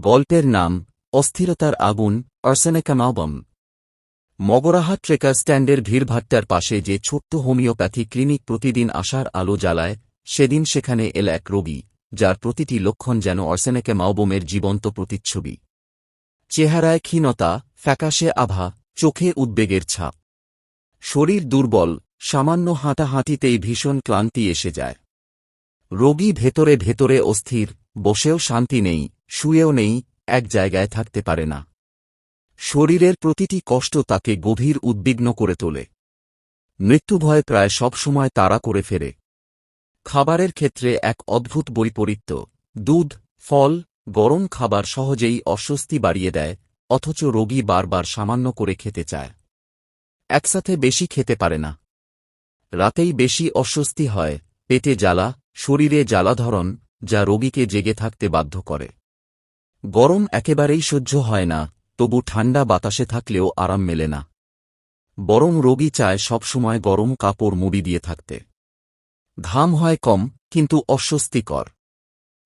গল্পের নাম, অস্থিরতার আগুন আর্সেনেকামাবম মগরাহাট ট্রেকার স্ট্যান্ডের ভিড়ভাট্টার পাশে যে ছোট্ট হোমিওপ্যাথি ক্লিনিক প্রতিদিন আসার আলো জ্বালায়, সেদিন সেখানে এল এক রোগী, যার প্রতিটি লক্ষণ যেন অর্সেনেকে মাওবমের জীবন্ত প্রতিচ্ছবি। চেহারায় ক্ষীণতা, ফ্যাকাশে আভা, চোখে উদ্বেগের ছাপ। শরীর দুর্বল, সামান্য হাঁটাহাঁটিতেই ভীষণ ক্লান্তি এসে যায়। রোগী ভেতরে ভেতরে অস্থির, বসেও শান্তি নেই শুয়েও নেই, এক জায়গায় থাকতে পারে না। শরীরের প্রতিটি কষ্ট তাকে গভীর উদ্বিগ্ন করে তোলে। মৃত্যুভয় প্রায় সবসময় তাড়া করে ফেরে। খাবারের ক্ষেত্রে এক অদ্ভুত বৈপরীত্য। দুধ, ফল, গরম খাবার সহজেই অস্বস্তি বাড়িয়ে দেয়, অথচ রোগী বারবার সামান্য করে খেতে চায়। একসাথে বেশি খেতে পারে না। রাতেই বেশি অস্বস্তি হয়, পেটে জ্বালা, শরীরে জ্বালাধরণ, যা রোগীকে জেগে থাকতে বাধ্য করে। গরম একেবারেই সহ্য হয় না, তবু ঠান্ডা বাতাসে থাকলেও আরাম মেলে না। বরং রোগী চায় সবসময় গরম কাপড় মুড়ি দিয়ে থাকতে। ঘাম হয় কম, কিন্তু অস্বস্তিকর।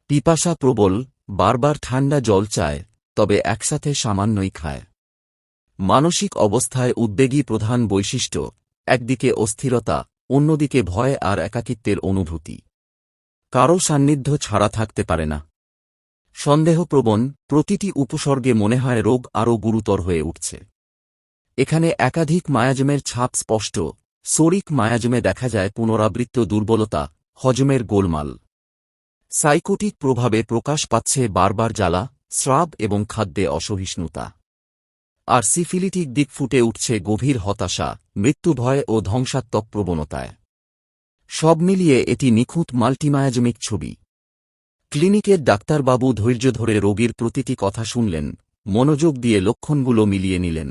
পিপাসা প্রবল, বারবার ঠান্ডা জল চায়, তবে একসাথে সামান্যই খায়। মানসিক অবস্থায় উদ্বেগী প্রধান বৈশিষ্ট্য, একদিকে অস্থিরতা, অন্যদিকে ভয় আর একাকিত্বের অনুভূতি। কারও সান্নিধ্য ছাড়া থাকতে পারে না। সন্দেহপ্রবণ প্রতিটি উপসর্গে মনে হয় রোগ আরও গুরুতর হয়ে উঠছে। এখানে একাধিক মায়াজমের ছাপ স্পষ্ট। সরিক মায়াজমে দেখা যায় পুনরাবৃত্ত দুর্বলতা, হজমের গোলমাল। সাইকোটিক প্রভাবে প্রকাশ পাচ্ছে বারবার জ্বালা, স্রাব এবং খাদ্যে অসহিষ্ণুতা। আর সিফিলিটিক দিক ফুটে উঠছে গভীর হতাশা মৃত্যুভয় ও ধ্বংসাত্মক প্রবণতায়। সব মিলিয়ে এটি নিখুঁত মাল্টিমায়াজমিক ছবি। ক্লিনিকের ডাক্তারবাবু ধৈর্য ধরে রোগীর প্রতিটি কথা শুনলেন, মনোযোগ দিয়ে লক্ষণগুলো মিলিয়ে নিলেন।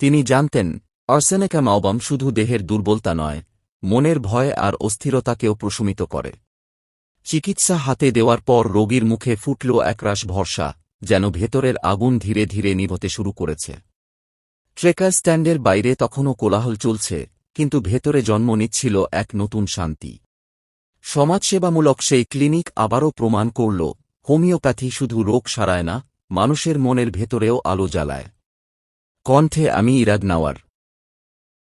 তিনি জানতেন, আর্সেনেকা মাওবাম শুধু দেহের দুর্বলতা নয়, মনের ভয় আর অস্থিরতাকেও প্রশমিত করে। চিকিৎসা হাতে দেওয়ার পর রোগীর মুখে ফুটল একরাশ ভরসা, যেন ভেতরের আগুন ধীরে ধীরে নিভতে শুরু করেছে। ট্রেকার স্ট্যান্ডের বাইরে তখনও কোলাহল চলছে, কিন্তু ভেতরে জন্ম নিচ্ছিল এক নতুন শান্তি। সমাজসেবামূলক সেই ক্লিনিক আবারও প্রমাণ করল, হোমিওপ্যাথি শুধু রোগ সারায় না, মানুষের মনের ভেতরেও আলো জ্বালায়। কণ্ঠে আমি ইরাদ নাওয়ার